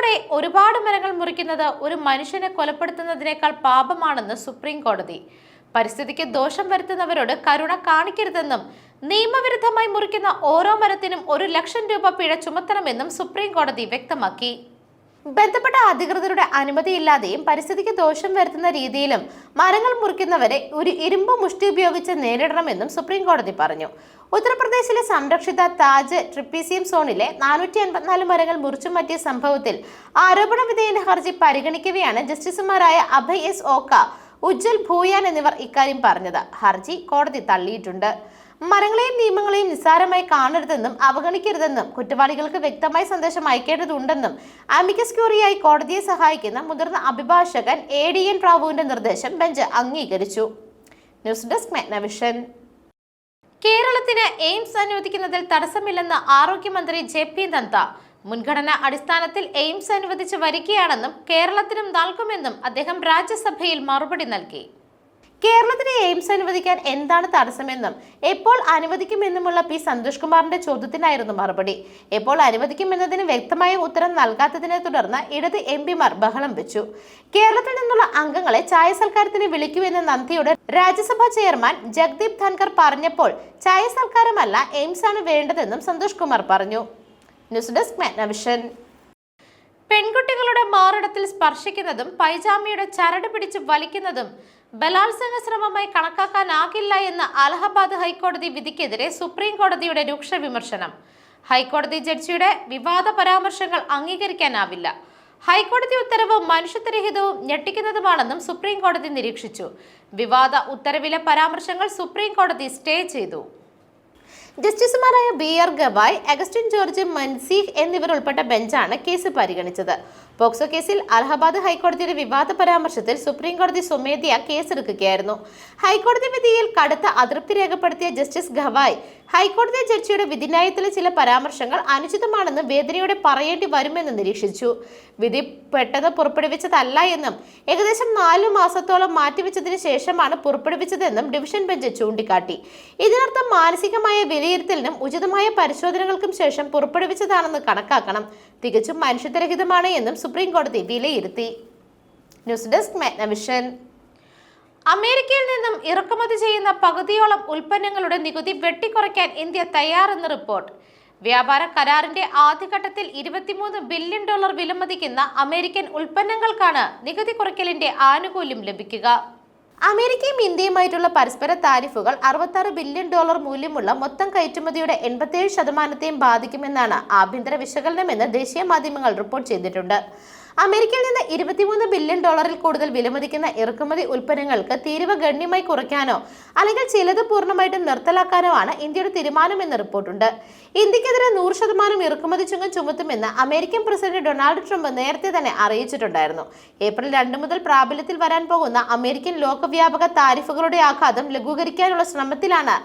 അറിവോടെ ഒരുപാട് മരങ്ങൾ മുറിക്കുന്നത് ഒരു മനുഷ്യനെ കൊലപ്പെടുത്തുന്നതിനേക്കാൾ പാപമാണെന്ന് സുപ്രീം കോടതി പരിസ്ഥിതിക്ക് ദോഷം വരുത്തുന്നവരോട് കരുണ കാണിക്കരുതെന്നും നിയമവിരുദ്ധമായി മുറിക്കുന്ന ഓരോ മരത്തിനും ഒരു ലക്ഷം രൂപ പിഴ ചുമത്തണമെന്നും സുപ്രീം കോടതി വ്യക്തമാക്കി. ബന്ധപ്പെട്ട അധികൃതരുടെ അനുമതിയില്ലാതെയും പരിസ്ഥിതിക്ക് ദോഷം വരുത്തുന്ന രീതിയിലും മരങ്ങൾ മുറിക്കുന്നവരെ ഒരു ഇരുമ്പ് മുഷ്ടി ഉപയോഗിച്ച് നേരിടണമെന്നും സുപ്രീം കോടതി പറഞ്ഞു. ഉത്തർപ്രദേശിലെ സംരക്ഷിത താജ് ട്രിപ്പീസിയം സോണിലെ നാനൂറ്റി എൺപത്തിനാല് മരങ്ങൾ മുറിച്ചു മാറ്റിയ സംഭവത്തിൽ ആരോപണ വിധേയന ഹർജി പരിഗണിക്കവെയാണ് ജസ്റ്റിസുമാരായ അഭയ് എസ് ഓക്ക ഉജ്ജൽ ഭൂയാൻ എന്നിവർ ഇക്കാര്യം പറഞ്ഞത്. ഹർജി കോടതി തള്ളിയിട്ടുണ്ട്. മരങ്ങളെയും നിയമങ്ങളെയും നിസ്സാരമായി കാണരുതെന്നും അവഗണിക്കരുതെന്നും കുറ്റവാളികൾക്ക് വ്യക്തമായ സന്ദേശം അയക്കേണ്ടതുണ്ടെന്നും ആമിക്കസ് ക്യൂറിയായി കോടതിയെ സഹായിക്കുന്ന മുതിർന്ന അഭിഭാഷകൻ എ ഡി എൻ റാവുവിന്റെ നിർദ്ദേശം ബെഞ്ച് അംഗീകരിച്ചു. News desk Magnavision. കേരളത്തിന് എയിംസ് അനുവദിക്കുന്നതിൽ തടസ്സമില്ലെന്ന് ആരോഗ്യമന്ത്രി ജെ പി നദ്ദ. മുൻഗണനാ അടിസ്ഥാനത്തിൽ എയിംസ് അനുവദിച്ച് വരികയാണെന്നും കേരളത്തിനും നൽകുമെന്നും അദ്ദേഹം രാജ്യസഭയിൽ മറുപടി നൽകി. കേരളത്തിന് എയിംസ് അനുവദിക്കാൻ എന്താണ് തടസ്സമെന്നും എപ്പോൾ അനുവദിക്കുമെന്നുമുള്ള പി സന്തോഷ് കുമാറിന്റെ ചോദ്യത്തിനായിരുന്നു മറുപടി. എപ്പോൾ അനുവദിക്കുമെന്നതിന് വ്യക്തമായ ഉത്തരം നൽകാത്തതിനെ തുടർന്ന് ഇടത് എം പിമാർ ബഹളം വെച്ചു. കേരളത്തിൽ നിന്നുള്ള അംഗങ്ങളെ ചായ സൽക്കാരത്തിന് വിളിക്കുമെന്ന് നന്ദിയോട് രാജ്യസഭാ ചെയർമാൻ ജഗ്ദീപ് ധൻകർ പറഞ്ഞപ്പോൾ ചായ സൽക്കാരമല്ല എയിംസ് ആണ് വേണ്ടതെന്നും സന്തോഷ് കുമാർ പറഞ്ഞു. News desk Magnavision. പെൺകുട്ടികളുടെ സ്പർശിക്കുന്നതും പൈജാമിയുടെ ചരട് പിടിച്ച് വലിക്കുന്നതും ബലാത്സംഗ ശ്രമമായി കണക്കാക്കാനാകില്ല എന്ന അലഹബാദ് ഹൈക്കോടതി വിധിക്കെതിരെ സുപ്രീം കോടതിയുടെ രൂക്ഷ വിമർശനം. ഹൈക്കോടതി ജഡ്ജിയുടെ വിവാദ പരാമർശങ്ങൾ അംഗീകരിക്കാനാവില്ല. ഹൈക്കോടതി ഉത്തരവ് മനുഷ്യത്വരഹിതവും ഞെട്ടിക്കുന്നതുമാണെന്നും സുപ്രീം കോടതി നിരീക്ഷിച്ചു. വിവാദ ഉത്തരവിലെ പരാമർശങ്ങൾ സുപ്രീം കോടതി സ്റ്റേ ചെയ്തു. ജസ്റ്റിസുമാരായ B R Gavai Augustine George Masih എന്നിവർ ഉൾപ്പെട്ട ബെഞ്ചാണ് കേസ് പരിഗണിച്ചത്. പോക്സോ കേസിൽ അലഹബാദ് ഹൈക്കോടതിയുടെ വിവാദ പരാമർശത്തിൽ സുപ്രീം കോടതി സ്വമേധയാ കേസെടുക്കുകയായിരുന്നു. ഹൈക്കോടതി വിധിയിൽ കടുത്ത അതൃപ്തി രേഖപ്പെടുത്തിയ ജസ്റ്റിസ് ഗവായ് ഹൈക്കോടതി ജഡ്ജിയുടെ വിധിന്യായത്തിലെ ചില പരാമർശങ്ങൾ അനുചിതമാണെന്ന് വേദനയോടെ പറയേണ്ടി വരുമെന്ന് നിരീക്ഷിച്ചു. വിധി പെട്ടെന്ന് പുറപ്പെടുവിച്ചതല്ല എന്നും ഏകദേശം നാലു മാസത്തോളം മാറ്റിവെച്ചതിന് ശേഷമാണ് പുറപ്പെടുവിച്ചതെന്നും ഡിവിഷൻ ബെഞ്ച് ചൂണ്ടിക്കാട്ടി. ഇതിനർത്ഥം മാനസികമായ വിലയിരുത്തലിനും ഉചിതമായ പരിശോധനകൾക്കും ശേഷം പുറപ്പെടുവിച്ചതാണെന്ന് കണക്കാക്കണം. തികച്ചും മനുഷ്യത്വരഹിതമാണ് എന്നും സുപ്രീം കോടതി വിലയിരുത്തി. News desk Magnavision. അമേരിക്കയിൽ നിന്നും ഇറക്കുമതി ചെയ്യുന്ന പകുതിയോളം ഉൽപ്പന്നങ്ങളുടെ നികുതി വെട്ടിക്കുറയ്ക്കാൻ ഇന്ത്യ തയ്യാറെന്ന് റിപ്പോർട്ട്. വ്യാപാര കരാറിന്റെ ആദ്യഘട്ടത്തിൽ ഇരുപത്തിമൂന്ന് ബില്യൺ ഡോളർ വിലമതിക്കുന്ന അമേരിക്കൻ ഉൽപ്പന്നങ്ങൾക്കാണ് നികുതി കുറയ്ക്കലിന്റെ ആനുകൂല്യം ലഭിക്കുക. അമേരിക്കയും ഇന്ത്യയുമായിട്ടുള്ള പരസ്പര താരിഫുകൾ അറുപത്താറ് ബില്യൺ ഡോളർ മൂല്യമുള്ള മൊത്തം കയറ്റുമതിയുടെ എൺപത്തിയേഴ് ശതമാനത്തെയും ബാധിക്കുമെന്നാണ് ആഭ്യന്തര വിശകലനമെന്ന് ദേശീയ മാധ്യമങ്ങൾ റിപ്പോർട്ട് ചെയ്തിട്ടുണ്ട്. അമേരിക്കയിൽ നിന്ന് ഇരുപത്തിമൂന്ന് ബില്യൺ ഡോളറിൽ കൂടുതൽ വിലമതിക്കുന്ന ഇറക്കുമതി ഉൽപ്പന്നങ്ങൾക്ക് തീരുവ ഗണ്യമായി കുറയ്ക്കാനോ അല്ലെങ്കിൽ ചിലത് പൂർണമായിട്ടും നിർത്തലാക്കാനോ ആണ് ഇന്ത്യയുടെ തീരുമാനമെന്ന് റിപ്പോർട്ടുണ്ട്. ഇന്ത്യക്കെതിരെ നൂറ് ശതമാനം ഇറക്കുമതി ചുങ്കം ചുമത്തുമെന്ന് അമേരിക്കൻ പ്രസിഡന്റ് ഡൊണാൾഡ് ട്രംപ് നേരത്തെ തന്നെ അറിയിച്ചിട്ടുണ്ടായിരുന്നു. ഏപ്രിൽ രണ്ട് മുതൽ പ്രാബല്യത്തിൽ വരാൻ പോകുന്ന അമേരിക്കൻ ലോകവ്യാപക താരിഫുകളുടെ ആഘാതം ലഘൂകരിക്കാനുള്ള ശ്രമത്തിലാണ്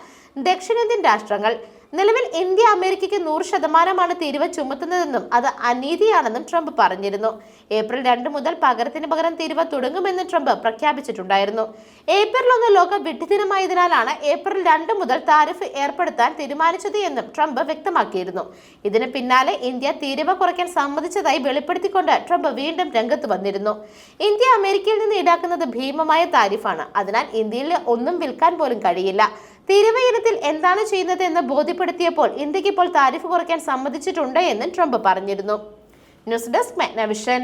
ദക്ഷിണേന്ത്യൻ രാഷ്ട്രങ്ങൾ നിലവിൽ ഇന്ത്യ അമേരിക്കയ്ക്ക് നൂറ് ശതമാനമാണ് തീരുവ ചുമത്തുന്നതെന്നും അത് അനീതിയാണെന്നും ട്രംപ് പറഞ്ഞിരുന്നു. ഏപ്രിൽ രണ്ട് മുതൽ പകരത്തിന് പകരം തീരുവ തുടങ്ങുമെന്ന് ട്രംപ് പ്രഖ്യാപിച്ചിട്ടുണ്ടായിരുന്നു. ഏപ്രിൽ ഒന്ന് ലോക വിഡ്ഢിദിനമായതിനാലാണ് ഏപ്രിൽ രണ്ട് മുതൽ താരിഫ് ഏർപ്പെടുത്താൻ തീരുമാനിച്ചത് എന്നും ട്രംപ് വ്യക്തമാക്കിയിരുന്നു. ഇതിന് പിന്നാലെ ഇന്ത്യ തീരുവ കുറയ്ക്കാൻ സമ്മതിച്ചതായി വെളിപ്പെടുത്തിക്കൊണ്ട് ട്രംപ് വീണ്ടും രംഗത്ത് വന്നിരുന്നു. ഇന്ത്യ അമേരിക്കയിൽ നിന്ന് ഈടാക്കുന്നത് ഭീമമായ താരിഫാണ്. അതിനാൽ ഇന്ത്യയിൽ ഒന്നും വിൽക്കാൻ പോലും കഴിയില്ല. തീരുവ ഇനത്തിൽ എന്താണ് ചെയ്യുന്നത് എന്ന് ബോധ്യപ്പെടുത്തിയപ്പോൾ ഇന്ത്യയ്ക്ക് ഇപ്പോൾ താരിഫ് കുറയ്ക്കാൻ സമ്മതിച്ചിട്ടുണ്ട് എന്നും ട്രംപ് പറഞ്ഞിരുന്നു. News desk Magnavision.